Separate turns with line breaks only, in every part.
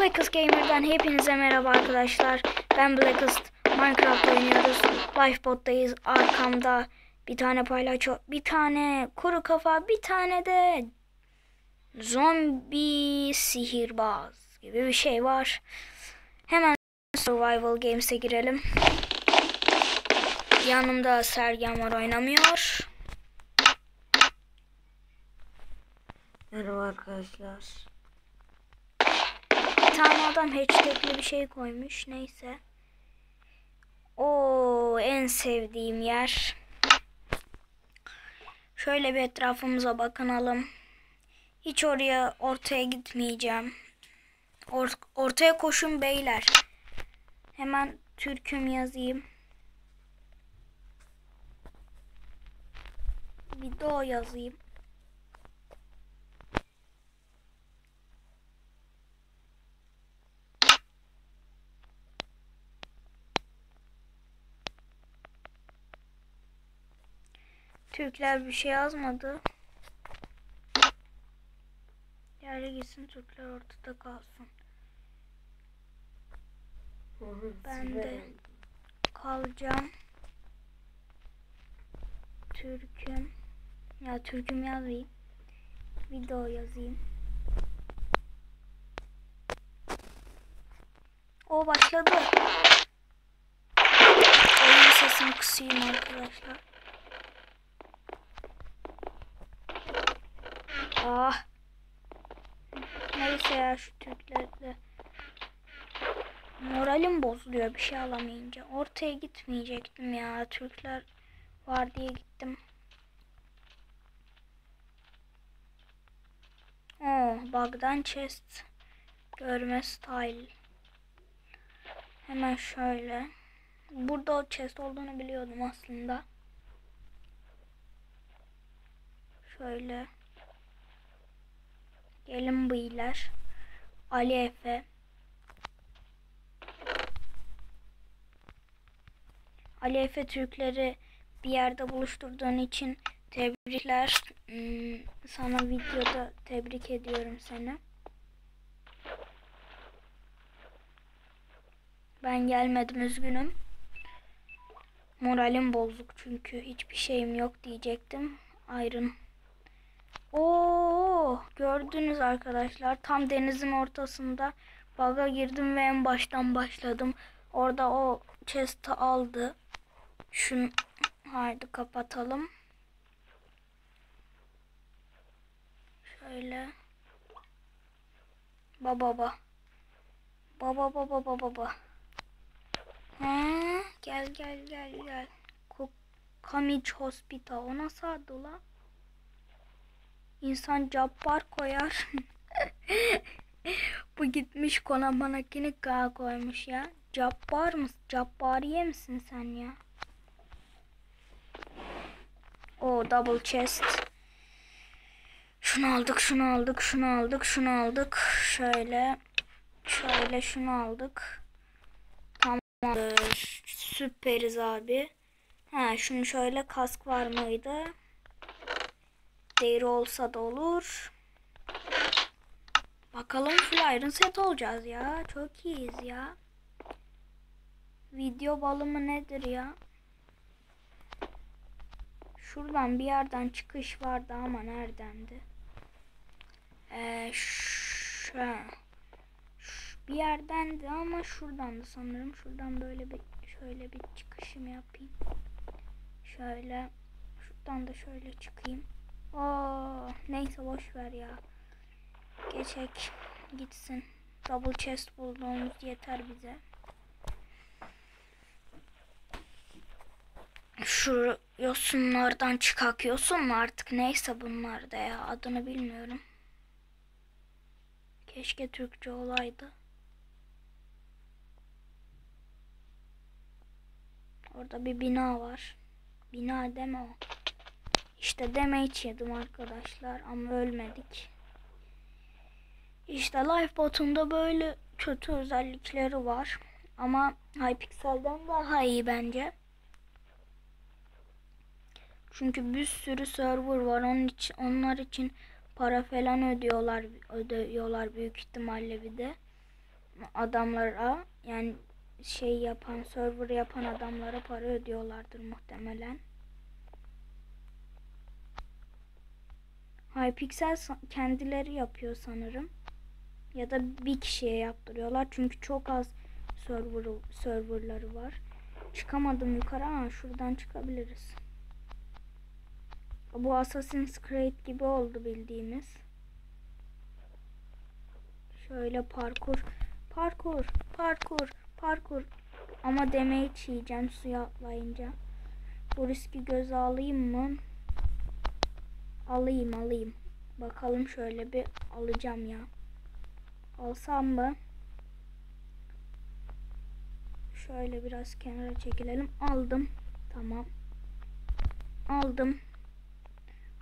Blackest Gamer'dan hepinize merhaba arkadaşlar. Ben Blackest. Minecraft oynuyoruz. Lifeboat'tayız. Arkamda bir tane paylaço, bir tane kuru kafa, bir tane de zombi sihirbaz gibi bir şey var. Hemen Survival Games'e girelim. Yanımda Sergen var oynamıyor.
Merhaba arkadaşlar.
Tane adam hashtag'li bir şey koymuş. Neyse. O en sevdiğim yer. Şöyle bir etrafımıza bakınalım. Hiç oraya ortaya gitmeyeceğim. Or- ortaya koşun beyler. Hemen türküm yazayım. Video yazayım. Türkler bir şey yazmadı. Yerli gitsin Türkler ortada kalsın. Ben de kalacağım. Türküm. Ya Türküm yazayım. Video yazayım. O başladı. Oyun sesini kısayım arkadaşlar. Ah. Neyse ya şu Türklerle. Moralim bozuluyor bir şey alamayınca. Ortaya gitmeyecektim ya. Türkler var diye gittim. Oh, bug'dan chest. Görme style. Hemen şöyle. Burada o chest olduğunu biliyordum aslında. Şöyle. Gelin beyler. Ali Efe. Ali Efe Türkleri bir yerde buluşturduğun için tebrikler. Hmm, Sana videoda tebrik ediyorum seni. Ben gelmedim üzgünüm. Moralim bozuk çünkü hiçbir şeyim yok diyecektim. Ayrın. Oo, gördünüz arkadaşlar. Tam denizin ortasında baga girdim ve en baştan başladım. Orada o chest'i aldı. Şunu haydi kapatalım. Şöyle. Baba baba. Baba baba baba baba. Ha, gel gel gel gel. Kamiç Hospital. O nasıl adı la? İnsan cabbar koyar. Bu gitmiş Konamanakini K koymuş ya. Cabbar mısın? Cabbariye misin sen ya? O double chest. Şunu aldık, şunu aldık, şunu aldık, şunu aldık. Şöyle. Şöyle şunu aldık. Tamamdır. Süperiz abi. Ha şunu şöyle kask var mıydı? Deri olsa da olur. Bakalım full iron set olacağız ya. Çok iyiyiz ya. Video balı mı nedir ya? Şuradan bir yerden çıkış vardı ama neredendi? Ee, şu, bir yerdendi ama şuradandı sanırım. Şuradan böyle bir şöyle bir çıkışımı yapayım. Şöyle şuradan da şöyle çıkayım. Oo, neyse boş ver ya. Geçek gitsin. Double chest bulduğumuz yeter bize. Şu yosunlardan çıkak yosun mu artık neyse bunlar da ya adını bilmiyorum. Keşke Türkçe olaydı. Orada bir bina var. Bina deme o. İşte damage yedim arkadaşlar ama ölmedik. İşte Lifebot'un böyle kötü özellikleri var. Ama Hypixel'den daha iyi bence. Çünkü bir sürü server var. Onun için onlar için para falan ödüyorlar ödüyorlar büyük ihtimalle bir de. adamlara yani şey yapan server yapan adamlara para ödüyorlardır muhtemelen. Hypixel kendileri yapıyor sanırım. Ya da bir kişiye yaptırıyorlar. Çünkü çok az server serverları var. Çıkamadım yukarı ama şuradan çıkabiliriz. Bu Assassin's Creed gibi oldu bildiğimiz. Şöyle parkur, parkur, parkur, parkur. Ama damage yiyeceğim suya atlayınca. Bu riski göze alayım mı? Alayım alayım. Bakalım şöyle bir alacağım ya. Alsam mı? Şöyle biraz kenara çekilelim. Aldım. Tamam. Aldım.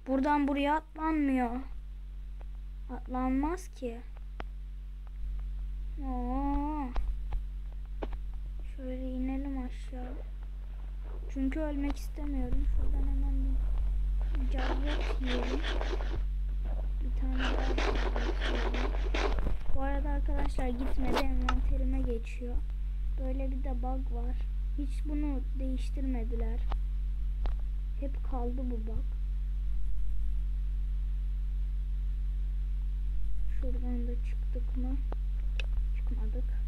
Buradan buraya atlanmıyor. Atlanmaz ki. Oo. Şöyle inelim aşağı. Çünkü ölmek istemiyorum. Şuradan hemen bir carvet yiyelim. Bir tane daha. Bu arada arkadaşlar gitmedi envanterime geçiyor. Böyle bir de bug var. Hiç bunu değiştirmediler. Hep kaldı bu bug. Şuradan da çıktık mı? Çıkmadık.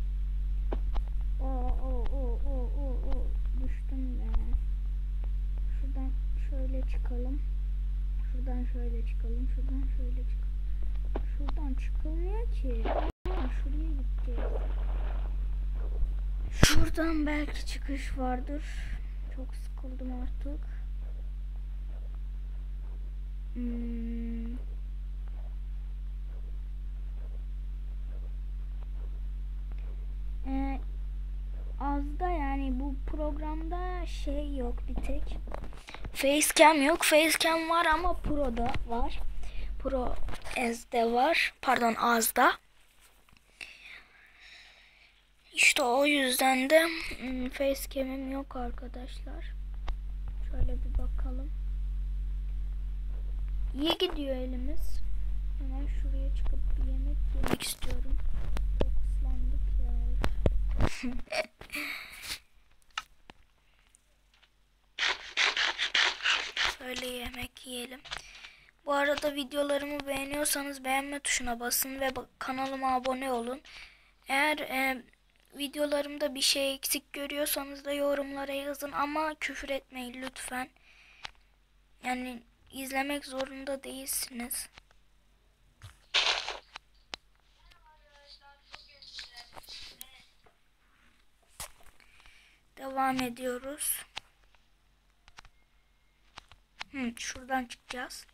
Oo oo oo oo oo oo düştüm ya. Şuradan şöyle çıkalım. Şuradan şöyle çıkalım. Şuradan şöyle çıkalım. Şuradan çıkılmıyor ki. Aa, şuraya gideceğiz. Şuradan belki çıkış vardır. Çok sıkıldım artık. Hmm. Ee, azda yani bu programda şey yok bir tek. Facecam yok. Facecam var ama Pro'da var. Pro S'de var. Pardon Az'da. İşte o yüzden de hmm, facecam'im yok arkadaşlar. Şöyle bir bakalım. İyi gidiyor elimiz. Hemen şuraya çıkıp bir yemek yemek istiyorum. Çok ıslandık ya. Şöyle yemek yiyelim. Bu arada videolarımı beğeniyorsanız beğenme tuşuna basın ve kanalıma abone olun. Eğer e, videolarımda bir şey eksik görüyorsanız da yorumlara yazın ama küfür etmeyin lütfen. Yani izlemek zorunda değilsiniz. Devam ediyoruz. Hı, şuradan çıkacağız.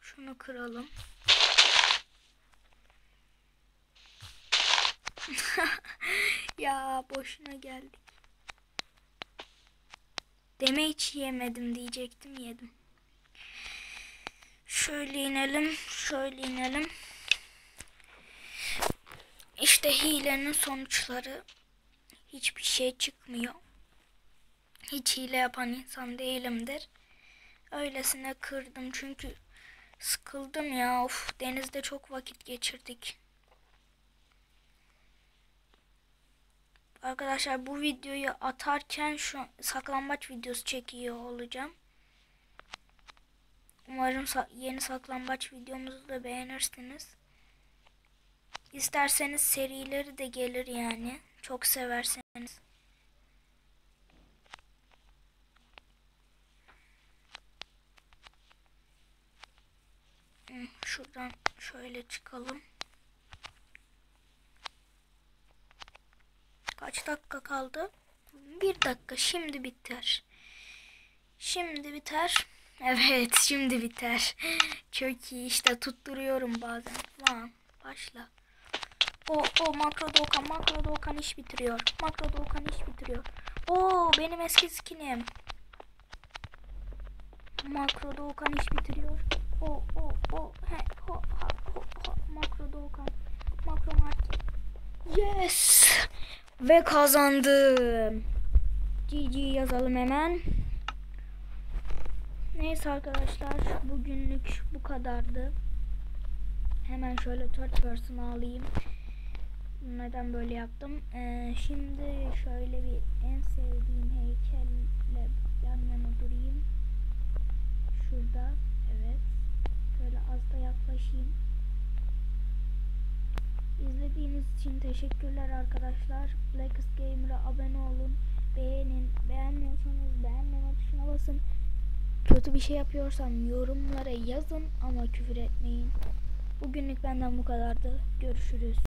Şunu kıralım. ya boşuna geldik. Deme hiç yemedim diyecektim yedim. Şöyle inelim, şöyle inelim. İşte hilenin sonuçları hiçbir şey çıkmıyor. Hiç hile yapan insan değilimdir. Öylesine kırdım çünkü sıkıldım ya. Of denizde çok vakit geçirdik. Arkadaşlar bu videoyu atarken şu saklambaç videosu çekiyor olacağım. Umarım yeni saklambaç videomuzu da beğenirsiniz. İsterseniz serileri de gelir yani. Çok severseniz. Şuradan şöyle çıkalım. Kaç dakika kaldı? Bir dakika. Şimdi biter. Şimdi biter. Evet, şimdi biter. Çok iyi işte tutturuyorum bazen. Tamam, başla. O, o makro Doğukan, makro Doğukan iş bitiriyor. Makro Doğukan iş bitiriyor. O benim eski skinim. Makro Doğukan iş bitiriyor. O, o, o, he, ho, ha, ho, ha. Makro Doğukan. Makro market. Yes! Ve kazandım. GG yazalım hemen. Neyse arkadaşlar bugünlük bu kadardı. hemen şöyle third person alayım. Neden böyle yaptım? Ee, şimdi şöyle bir en sevdiğim heykelle yan yana durayım. Şurada. Evet. Şöyle az da yaklaşayım. İzlediğiniz için teşekkürler arkadaşlar. Blackest Gamer'a abone olun. Beğenin. Beğenmiyorsanız beğenmeme tuşuna basın. Kötü bir şey yapıyorsam yorumlara yazın ama küfür etmeyin. Bugünlük benden bu kadardı. Görüşürüz.